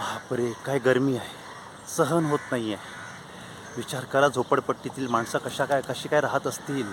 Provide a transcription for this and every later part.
बापरे काय गरमी आहे. सहन होत नाही आहे विचार करा झोपडपट्टीतील माणसं कशा काय कशी काय राहत असतील?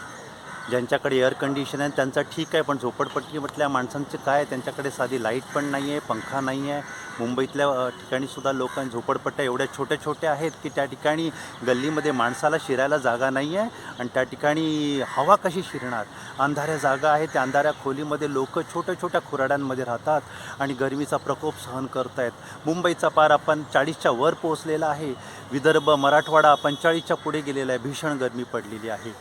ज्यांच्याकडे एअर कंडिशन आहे त्यांचं ठीक आहे पण झोपडपट्टी म्हटल्या माणसांचं काय त्यांच्याकडे साधी लाइट पण नाही आहे पंखा नाही आहे मुंबईतल्या ठिकाणीसुद्धा ठिकाणी सुद्धा झोपडपट्ट्या एवढ्या छोट्या छोट्या आहेत की त्या ठिकाणी गल्लीमध्ये माणसाला शिरायला जागा नाही आहे आणि त्या ठिकाणी हवा कशी शिरणार? अंधाऱ्या जागा आहेत त्या अंधाऱ्या खोलीमध्ये लोक छोट्या छोट्या खुराड्यांमध्ये राहतात आणि गरमीचा प्रकोप सहन करत आहेत मुंबईचा पार आपण चाळीसच्या वर पोहोचलेला आहे. विदर्भ मराठवाडा पंचेचाळीसच्या पुढे गेलेला आहे. भीषण गरमी पडलेली आहे.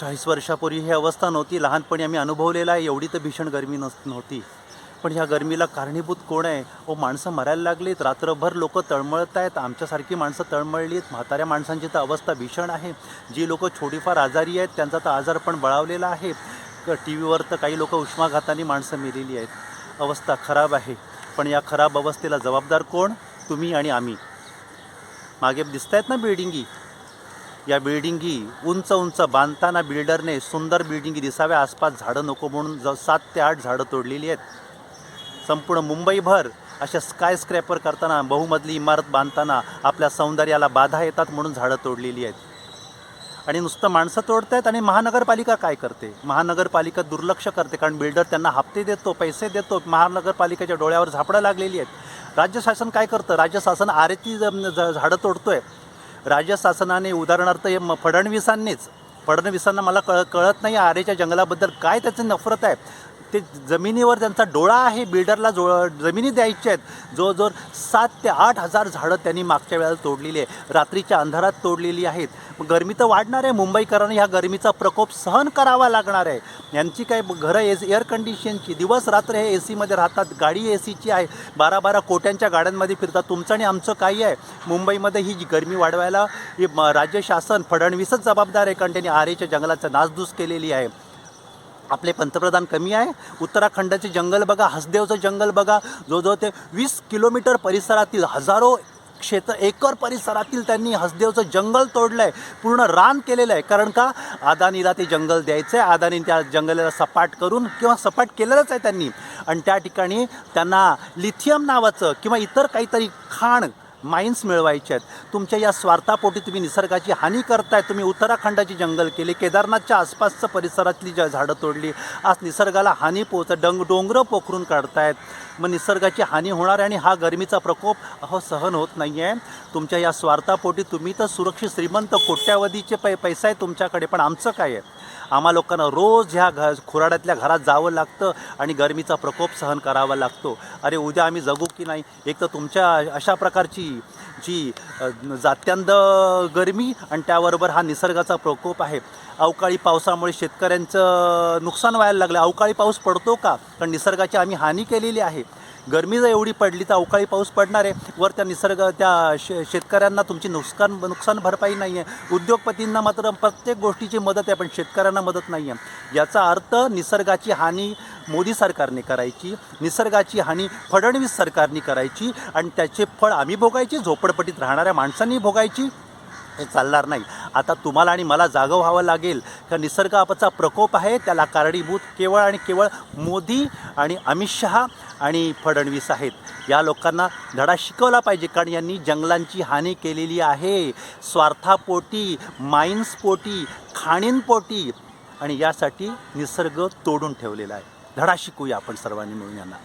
चाळीस वर्षापूर्वी ही अवस्था नव्हती. लहानपणी आम्ही अनुभवलेला आहे एवढी तर भीषण गरमी नस नव्हती. पण ह्या गरमीला कारणीभूत कोण आहे? ओ माणसं मरायला लागलीत. रात्रभर लोक तळमळत आहेत. आमच्यासारखी माणसं तळमळली म्हाताऱ्या माणसांची तर अवस्था भीषण आहे. जी लोक थोडीफार आजारी आहेत त्यांचा तर आजार पण बळावलेला आहे. टी व्हीवर तर काही लोक उष्माघाताने माणसं मेलेली आहेत. अवस्था खराब आहे. पण या खराब अवस्थेला जबाबदार कोण? तुम्ही आणि आम्ही. मागे दिसत आहेत ना बिल्डिंगी या बिल्डिंगी उंच उंच बांधताना बिल्डरने सुंदर बिल्डिंगी दिसाव्या आसपास झाडं नको म्हणून ज सात ते आठ झाडं तोडलेली आहेत. संपूर्ण मुंबईभर अशा स्काय स्क्रॅपर करताना बहुमजली इमारत बांधताना आपल्या सौंदर्याला बाधा येतात म्हणून झाडं तोडलेली आहेत. आणि नुसतं माणसं तोडत आहेत आणि महानगरपालिका काय करते? महानगरपालिका दुर्लक्ष करते कारण बिल्डर त्यांना हप्ते देतो पैसे देतो महानगरपालिकेच्या डोळ्यावर झापडं लागलेली आहेत. राज्य शासन काय करतं? राज्य शासन आरेची ज- ज- झाडं तोडतोय. राज्य शासनाने उदाहरणार्थ हे म- फडणवीसांनीच फडणवीसांना मला कळ कळत नाही आरेच्या जंगलाबद्दल काय त्याची नफरत आहे? ते जमिनीवर त्यांचा डोळा आहे बिल्डरला जो जमिनी द्यायच्या आहेत. जवळजवळ सात ते आठ हजार झाडं त्यांनी मागच्या वेळेला तोडलेली आहे रात्रीच्या अंधारात तोडलेली आहेत. गर्मी गरमी तर वाढणार आहे. मुंबईकरांना ह्या गरमीचा प्रकोप सहन करावा लागणार आहे. यांची काय घरं एस एअर कंडिशनची दिवस रात्र हे ए सीमध्ये राहतात. गाडी ए सीची आहे. बारा बारा कोट्यांच्या गाड्यांमध्ये फिरतात. तुमचं आणि आमचं काही आहे. मुंबईमध्ये ही जी गरमी वाढवायला म- राज्य शासन फडणवीसच जबाबदार आहे. कारण त्यांनी आरेच्या जंगलाचं नासधूस केलेली आहे. आपले पंतप्रधान कमी आहे. उत्तराखंडाचे जंगल बघा हसदेवचं जंगल बघा. जो जो ते वीस किलोमीटर परिसरातील हजारो क्षेत्र एकर परिसरातील त्यांनी हसदेवचं जंगल तोडलं आहे पूर्ण रान केलेलं आहे. कारण का? अदानीला ते जंगल द्यायचं आहे अदानी त्या जंगलाला सपाट करून किंवा सपाट केलेलंच आहे त्यांनी. आणि त्या ठिकाणी त्यांना लिथियम नावाचं किंवा इतर काहीतरी खाण माइन्स मिळवायचे आहेत. तुमच्या या स्वार्थापोटी तुम्ही निसर्गाची हानी करताय. तुम्ही उत्तराखंडाची जंगल केली केदारनाथच्या आसपासचं परिसरातली ज्या झाडं तोडली आज निसर्गाला हानी पोहोच डंग डोंगरं पोखरून काढतायत. मग निसर्गाची हानी होणार आहे आणि हा गरमीचा प्रकोप अहो सहन होत नाही आहे तुमच्या या स्वार्थापोटी तुम्ही तर सुरक्षित श्रीमंत कोट्यावधीचे पै पैसा आहे तुमच्याकडे पण आमचं काय आहे? आम्हा लोकांना रोज ह्या घ खुराड्यातल्या घरात जावं लागतं आणि गरमीचा प्रकोप सहन करावा लागतो. अरे उद्या आम्ही जगू की नाही? एक तर तुमच्या अशा प्रकारची जी जात्यांद गरमी आणि त्याबरोबर हा निसर्गाचा प्रकोप आहे. अवकाळी पावसामुळे शेतकऱ्यांचं नुकसान व्हायला लागलं. अवकाळी पाऊस पडतो का? कारण निसर्गाची आम्ही हानी केलेली आहे. गरमी जर एवढी पडली तर अवकाळी पाऊस पडणार आहे. वर त्या निसर्ग त्या शे शेतकऱ्यांना तुमची नुकसान नुकसान भरपाई नाही आहे उद्योगपतींना मात्र प्रत्येक गोष्टीची मदत आहे पण शेतकऱ्यांना मदत नाही आहे याचा अर्थ निसर्गाची हानी मोदी सरकारने करायची निसर्गाची हानी फडणवीस सरकारने करायची आणि त्याचे फळ आम्ही भोगायची झोपडपट्टीत राहणाऱ्या माणसांनी भोगायची. हे चालणार नाही. आता तुम्हाला आणि मला जागं व्हावं लागेल. का निसर्गाचा प्रकोप आहे त्याला कारणीभूत केवळ आणि केवळ मोदी आणि अमित शहा आणि फडणवीस आहेत. या लोकांना धडा शिकवला पाहिजे कारण यांनी जंगलांची हानी केलेली आहे. स्वार्थापोटी माइन्सपोटी खाणींपोटी आणि यासाठी निसर्ग तोडून ठेवलेला आहे. धडा शिकूया आपण सर्वांनी मिळून यांना.